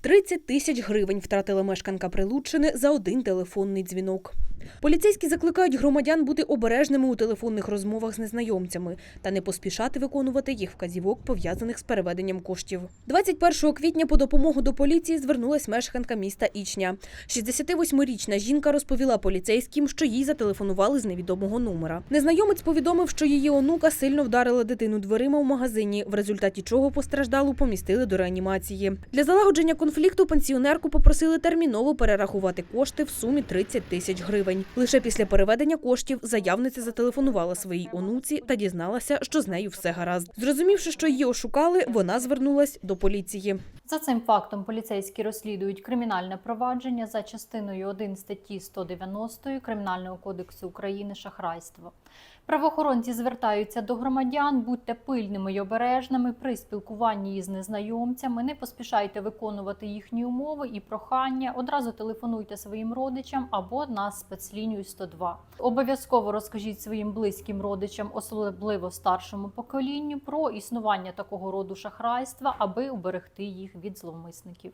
30 тисяч гривень втратила мешканка Прилуччини за один телефонний дзвінок. Поліцейські закликають громадян бути обережними у телефонних розмовах з незнайомцями та не поспішати виконувати їх вказівок, пов'язаних з переведенням коштів. 21 квітня по допомогу до поліції звернулась мешканка міста Ічня. 68-річна жінка розповіла поліцейським, що їй зателефонували з невідомого номера. Незнайомець повідомив, що її онука сильно вдарила дитину дверима в магазині, в результаті чого постраждалу помістили до реанімації. Для залагодження конфлікту пенсіонерку попросили терміново перерахувати кошти в сумі 30 тисяч гривень. Лише після переведення коштів заявниця зателефонувала своїй онуці та дізналася, що з нею все гаразд. Зрозумівши, що її ошукали, вона звернулась до поліції. За цим фактом поліцейські розслідують кримінальне провадження за частиною 1 статті 190 Кримінального кодексу України шахрайство. Правоохоронці звертаються до громадян, будьте пильними й обережними при спілкуванні із незнайомцями, не поспішайте виконувати їхні умови і прохання. Одразу телефонуйте своїм родичам або на спецлінію 102. Обов'язково розкажіть своїм близьким родичам, особливо старшому поколінню, про існування такого роду шахрайства, аби уберегти їх від зловмисників.